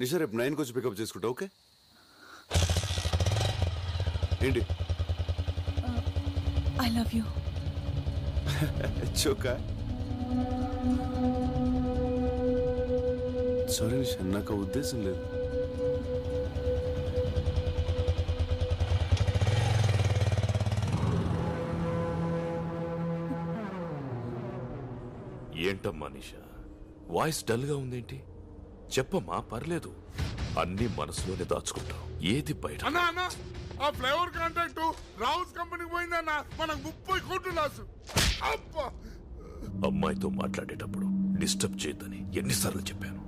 నిషా రేపు నైన్కి వచ్చి పికప్ చేసుకుంటా ఓకే? ఏంటి? ఐ లవ్ యూ చోకా? సారీ నిషా నాకు ఉద్దేశం లేదు. ఏంటమ్మా నిషా? వాయిస్ డల్గా ఉందేంటి? చెప్పమ్మా పర్లేదు. అన్ని మనసులోనే దాచుకుంటాం. ఏది బయట? అన్నా అన్న ఆ ఫ్లేవర్ కాంట్రాక్ట్ రావుస్ కంపెనీకి పోయిందన్న. మనకు ముప్పై కోట్లు లాసు. అబ్బా! అమ్మాయితో మాట్లాడేటప్పుడు డిస్టర్బ్ చేయొద్దని ఎన్నిసార్లు చెప్పాను.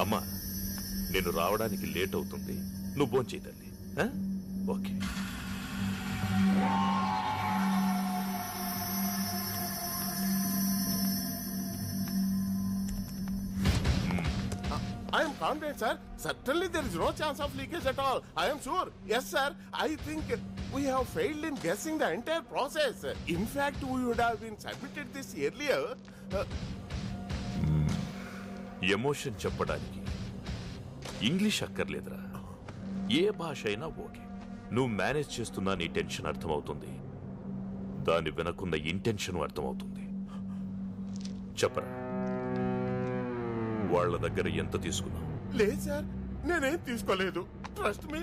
అమ్మా నేను రావడానికి లేట్ అవుతుంది. నువ్వు భోంచేయి తల్లి. ఆ? Okay. I am confident, sir. Certainly there is no chance of leakage at all. I am sure. Yes, sir. I think we have failed in guessing the entire process. In fact, we would have been submitted this earlier. Uh, emotion చెప్పడానికి English అక్కర్లేదురా ఏ భాష అయినా okay నువ్వు manage చేస్తున్నా నీ tension అర్థమవుతుంది దాని వెనకున్న ఇంటెన్షన్ అర్థమవుతుంది చెప్పరా వాళ్ళ దగ్గర ఎంత తీసుకున్నావు లేదు సార్ నేనేం తీసుకోలేదు. ట్రస్ట్ మీ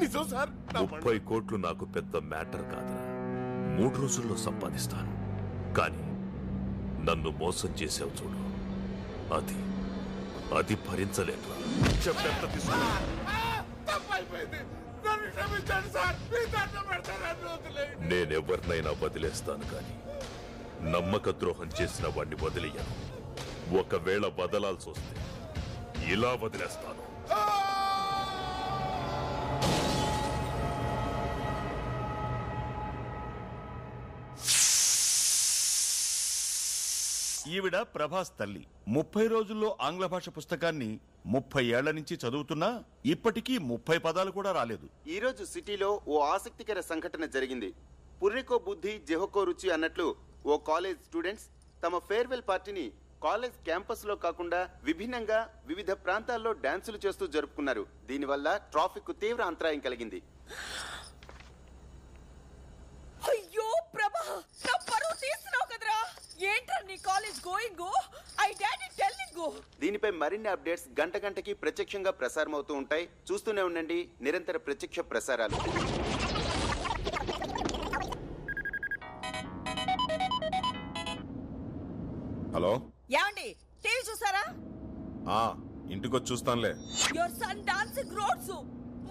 నిజం సార్ ముప్పై కోట్లు నాకు పెద్ద మ్యాటర్ కాదురా. మూడు రోజుల్లో సంపాదిస్తాను. కానీ నన్ను మోసం చేసావు చూడు. అది అది భరించలేదురా చెప్పెంత తీసుకున్నావు తప్పైపోయింది. నన్ను క్షమించండి సార్. మీ దండం పెడతాను నన్ను వదిలేయండి. నేనెవరినైనా వదిలేస్తాను కానీ నమ్మక ద్రోహం చేసిన వాడిని వదిలేయను. ఒకవేళ వదలాల్సి వస్తే ఇలా వదిలేస్తాను. ఈవిడ ప్రభాస్ తల్లి. ముప్పై రోజుల్లో ఆంగ్ల భాష పుస్తకాన్ని ముప్పై ఏళ్ళ నుంచి చదువుతున్నా ఇప్పటికీ ముప్పై పదాలు కూడా రాలేదు. ఈ రోజు సిటీలో ఓ ఆసక్తికర సంఘటన జరిగింది. పుర్రికో బుద్ధి జెహోకో రుచి అన్నట్లు ఓ కాలేజ్ స్టూడెంట్స్ తమ ఫేర్వెల్ పార్టీని కాలేజ్ క్యాంపస్లో కాకుండా విభిన్నంగా వివిధ ప్రాంతాల్లో డాన్సులు చేస్తూ జరుపుకున్నారు. దీనివల్ల ట్రాఫిక్కు తీవ్ర అంతరాయం కలిగింది. అయ్యో ప్రభా! నా పరువు తీస్తున్నావు కదరా! ఏంట్రా నీ college going? I daddy telling! దీనిపై మరిన్ని అప్డేట్స్ గంట గంటకి ప్రత్యక్షంగా ప్రసారం అవుతూ ఉంటాయి. చూస్తూనే ఉండండి. నిరంతర ప్రత్యక్ష ప్రసారాలు. హలో? ఏమండి టీవీ చూసారా? ఆ ఇంటికొచ్చి చూస్తానులే. యువర్ సన్ డాన్సింగ్ రోడ్స్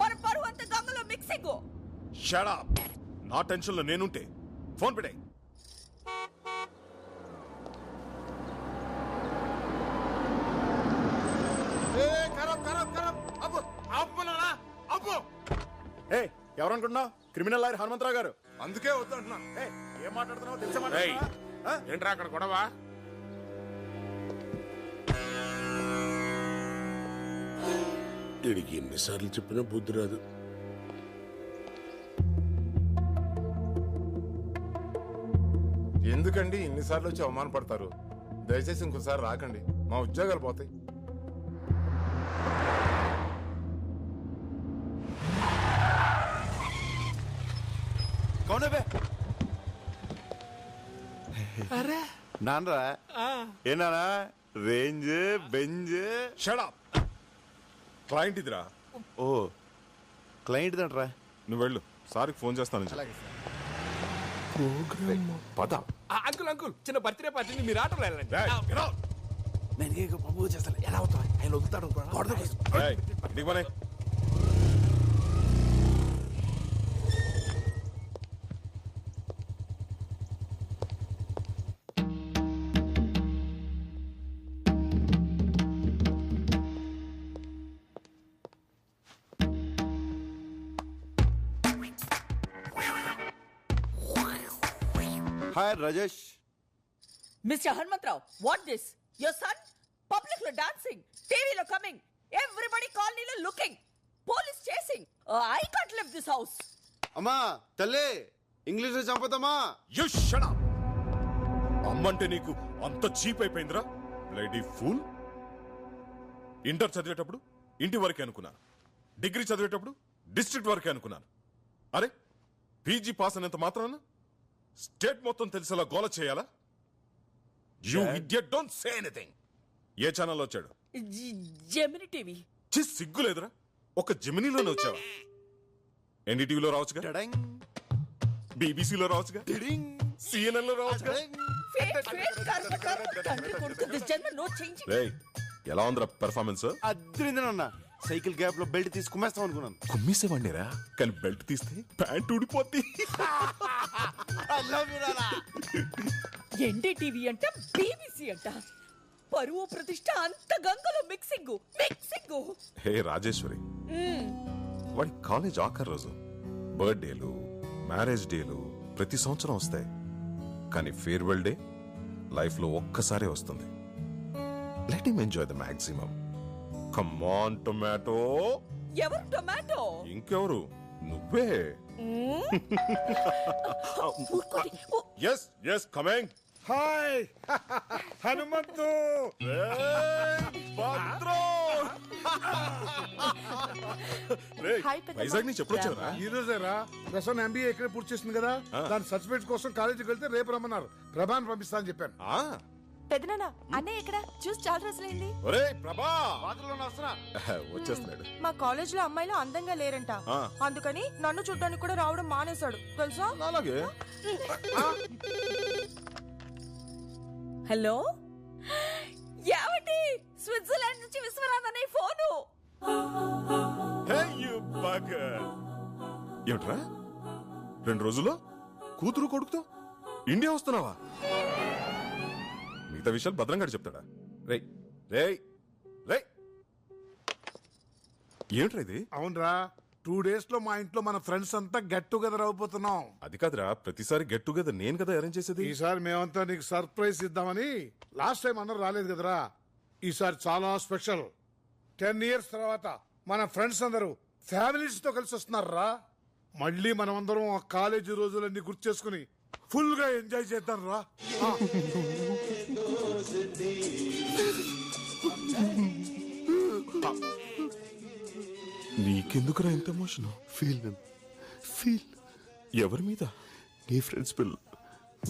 మన పరువు అంత గంగలో మిక్సింగ్ షడా నా టెన్షన్లో నేనుంటే. ఫోన్ పెట్టాయి. ఏ ఎవరనుకుంటున్నావు? క్రిమినల్ లాయర్ హనుమంతరావు గారు. అందుకే వద్దంటున్నా. ఏయ్, ఏం మాట్లాడుతున్నావు తెలిసే? ఏంట్రా అక్కడ గొడవ? వీడికి ఎన్నిసార్లు చెప్పినా బుద్ధి రాదు. ఎందుకండి ఇన్నిసార్లు వచ్చి అవమానపడతారు దయచేసి ఇంకోసారి రాకండి. మా ఉద్యోగాలు పోతాయి. కౌనవే నాన్నరా ఏనానా రేంజ్ బెంజ్. షడా క్లయింట్ ఇదిరా. ఓ క్లయింట్ దంట్రా. నువ్వు వెళ్ళు. సార్కి ఫోన్ చేస్తాను పద. అంకుల్ అంకుల్ చిన్న బర్త్డే పార్టీని మీరు ఆటోలో వెళ్ళండి. ఏయ్, get out. నేను ఏ బాబు చేస్తాను. ఎలా అవుతావు? ఆయన వదులుతాడు ఏయ్, ఇంటికి పనే. Hi Rajesh mister Hanumantharao what this your son పబ్లిక్లో డాన్సింగ్ టీవీలో కమింగ్ ఎవ్రీబడి కాలనీలో looking police chasing I can't leave this house అమ్మా తల్లి ఇంగ్లీష్లో చంపుతామా? యు షట్ అప్ అమ్మంటే నీకు అంత చీప్ అయిపోయిందిరా. లైడీ ఫూల్ ఇంటర్ చదివేటప్పుడు ఇంటి వరకే అనుకున్నాను. డిగ్రీ చదివేటప్పుడు డిస్ట్రిక్ట్ వరకే అనుకున్నాను. అరే పీజీ పాస్ అయినంత మాత్రాన స్టేట్ మొత్తం తెలిసేలా గోల చేయాలా? You idiot don't say anything ఏ ఛానల్లో వచ్చాడు? జెమిని టీవీ చి సిగ్గులేదురా ఒక జెమినీలోనే వచ్చావా? ఎన్డీటీవీలో రావచ్చుగా? బీబీసీలో రావచ్చుగా? సిఎన్ఎన్లో రావచ్చుగా? తండ్రి కొడుకు దిస్ జన్మ నో రేయ్ ఎలా ఉందిరా పెర్ఫార్మెన్స్ అద్రిందనన్న సైకిల్ గ్యాప్లో బెల్ట్ తీసి కుమ్మేస్తాం అనుకున్నాను. కుమ్మేసేవాడిరా కానీ బెల్ట్ తీస్తే ప్యాంట్ ఊడిపోద్ది. ఎన్డీటీవీ అంట బీబీసీ అంట. పరువు ప్రతిష్ట అంత గంగలో మిక్సింగ్ మిక్సింగ్. హే రాజేశ్వరి. వాడి కాలేజ్ ఆఖరి రోజు. బర్త్డేలు మ్యారేజ్ డేలు ప్రతి సంవత్సరం వస్తాయి. కానీ ఫేర్వెల్ డే లైఫ్లో ఒక్కసారే వస్తుంది. Let him enjoy the maximum. Come on tomato ఎవరు టొమాటో? ఇంకెవరు? నువ్వే. Yes yes coming hi Hanumanthu Vizag నుంచి ఎప్పుడు వచ్చారా ఈ రోజేరా? ప్రసన్న ఎంబీఏ ఇక్కడ పూర్తి చేసింది కదా? దాని సర్టిఫికేట్ కోసం కాలేజీకి వెళ్తే రేపు రమ్మన్నారు. ప్రభాన్ పంపిస్తా అని చెప్పాను. ఆ, పెదనాన్న అన్నయ్య ఎక్కడ? చూసి చాలా రోజులైంది. ఒరేయ్ ప్రభా! బాత్రూంలో వస్తున్నా. వచ్చేస్తున్నాడు. మా కాలేజ్లో అమ్మాయిలు అందంగా లేరంట. ఆ. అందుకని నన్ను చూడడానికి కూడా రావడం మానేశాడు. తెలుసా? అలాగే. హలో? ఏమండి స్విట్జర్లాండ్ నుంచి విశ్వనాథ్ అనే ఫోను. You bugger. ఏమిట్రా? రెండు రోజుల్లో కూతురు కొడుకుతో ఇండియా వస్తున్నావా? మిగతా విషయాలు భద్రంగా చెప్తాడా? రే రే రే ఏమిట్రా ఇది? అవునరా టూ డేస్లో మా ఇంట్లో మన ఫ్రెండ్స్ అంతా గెట్ టుగెదర్ అవబోతున్నాం. అది కాదురా ప్రతిసారి గెట్ టుగెదర్ నేను కదా అరేంజ్ చేసేది. ఈసారి మేమంతా నీకు సర్ప్రైజ్ ఇద్దామని లాస్ట్ టైం అందరూ రాలేదు కదరా. ఈసారి చాలా స్పెషల్ టెన్ ఇయర్స్ తర్వాత మన ఫ్రెండ్స్ అందరూ ఫ్యామిలీస్తో కలిసి వస్తున్నారా? మళ్ళీ మనం అందరం ఆ కాలేజీ రోజులన్నీ గుర్తు చేసుకుని ఫుల్గా ఎంజాయ్ చేద్దాం రా నీకెందుకురా ఇంత ఎమోషన్ ఫీల్ ఫీల్. ఎవరి మీద? నీ ఫ్రెండ్స్ పిల్ల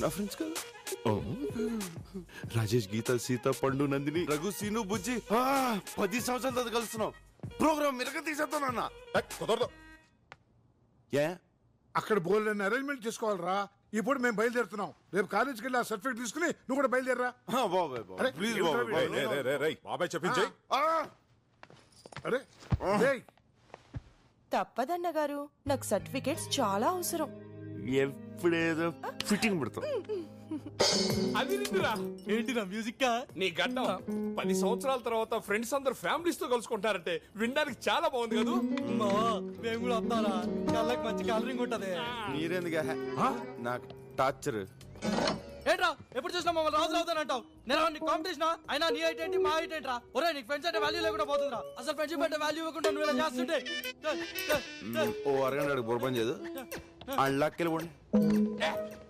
నా ఫ్రెండ్స్ కదా? రాజేష్ గీత సీత పండు నందిని రఘు సీను బుజ్జి. ఆ, పది సంవత్సరాల తర్వాత కలుస్తున్నాం. ప్రోగ్రామ్ మిరగ తీసేస్తానన్నా ఏయ్, కుదరదు. ఏ? అక్కడ బోల్డ్ అరేంజ్మెంట్ చేసుకోవాలరా. ఇప్పుడు మేము బయలుదేరుతున్నాం. రేపు కాలేజీకి వెళ్ళి ఆ సర్టిఫికేట్ తీసుకుని నువ్వు కూడా బయలుదేరరా. ఆ, బాబాయ్ బాబాయ్ అరే, ప్లీజ్ ఏమిట్రా బాబాయ్ వీడు? రే, రే, రే, రే, బాబాయ్ చెప్పించే ఆ, అరే ఏయ్, తప్పదన్న గారు నాకు సర్టిఫికేట్స్ చాలా అవసరం. ఎప్పుడేదో ఫిట్టింగ్ పెడతాం. అది నిండురా ఏంటిరా మ్యూజిక్ నీ గడ్డం. పది సంవత్సరాల తర్వాత ఫ్రెండ్స్ అందరు ఫ్యామిలీస్తో కలుసుకుంటారంటే వినడానికి చాలా బాగుంది కదా? మేము కూడా వస్తారా? కళ్ళకి మంచి కలరింగ్ ఉంటది. మీరెందుగా నాకు టార్చర్ ఏంట్రా ఎప్పుడు చూసినా మమ్మల్ని రాజు రావుతానంటావు నేను నీకు కాంపిటీషన్ అయినా నీ హైట్ ఏంటి మా హైట్ ఏంట్రా? ఒరే నీకు ఫ్రెండ్స్ అంటే వాల్యూ లేకుండా పోతుందిరా. అసలు ఫ్రెండ్షిప్ అంటే వాల్యూ ఇవ్వకుండా నువ్వు ఇలా చేస్తుంటే. ఓ అరగంట అడుగు బుర్రపని చేయదు అళ్ళకెళ్ళి పోండి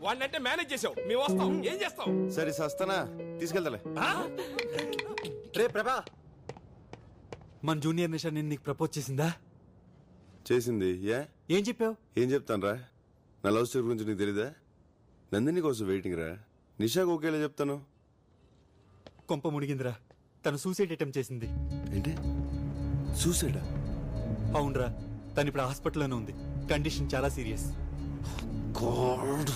వాడినంటే మేనేజ్ చేసావు. మేము వస్తాం. ఏం చేస్తాం సరే సస్తానా. తీసుకెళ్తాలే. రే ప్రభా. మన జూనియర్ నిషా నేను నీకు ప్రపోజ్ చేసిందా? చేసింది ఏ? ఏం చెప్పావు? ఏం చెప్తాను రా నా లవ్ స్టోరీ గురించి నీకు తెలీదా? నందిని కోసం వెయిటింగ్ రా. నిషాకు ఒకేలా చెప్తాను. కొంప మునిగిందిరా. తను సూసైడ్ అటెంప్ట్ చేసింది. ఏంటి? చూసాడా అవునరా. తను ఇప్పుడు హాస్పిటల్లోనే ఉంది. కండిషన్ చాలా సీరియస్. గాడ్.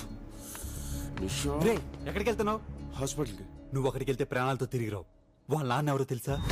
నిషా. రే ఎక్కడికి వెళ్తున్నావు హాస్పిటల్కి. నువ్వు అక్కడికి వెళ్తే ప్రాణాలతో తిరిగి రావు. వాళ్ళ నాన్న ఎవరో తెలుసా?